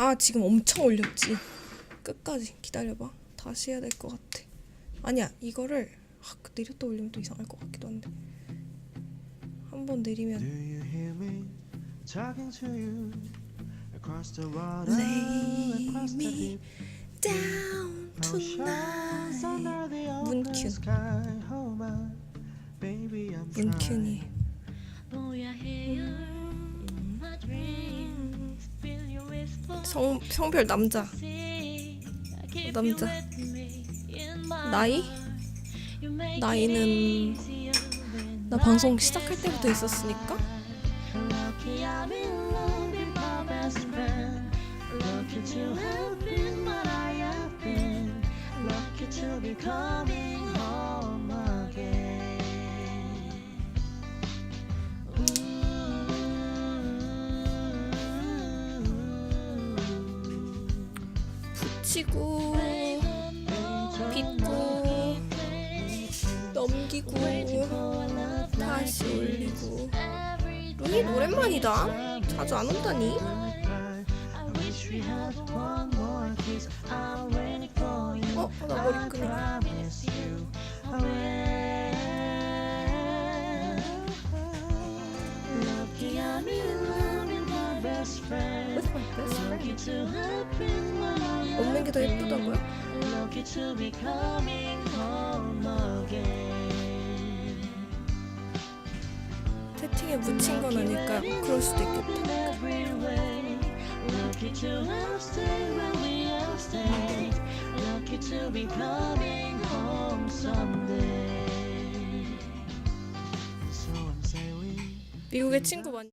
아 지금 엄청 올렸지. 끝까지 기다려봐. 다시 해야 될 것 같아. 아니야 이거를 아, 그 내렸다 올리면 또 이상할 것 같기도 한데. 한번 Do 내리면. You hear me talking to you across the water, 성, 성별 남자 남자. 나이? 나이는 나 방송 시작할 때부터 있었으니까 Lucky to have been what I have been. Lucky to be coming 붙이고 빗고 넘기고 다시 올리고 루이 오랜만이다 자주 안 온다니. 어? 나 머리 love with my best friend. 없는 게 더 예쁘다고요? 채팅에 묻힌 건 아닐까 그럴 수도 있겠다 미국에 친구 많이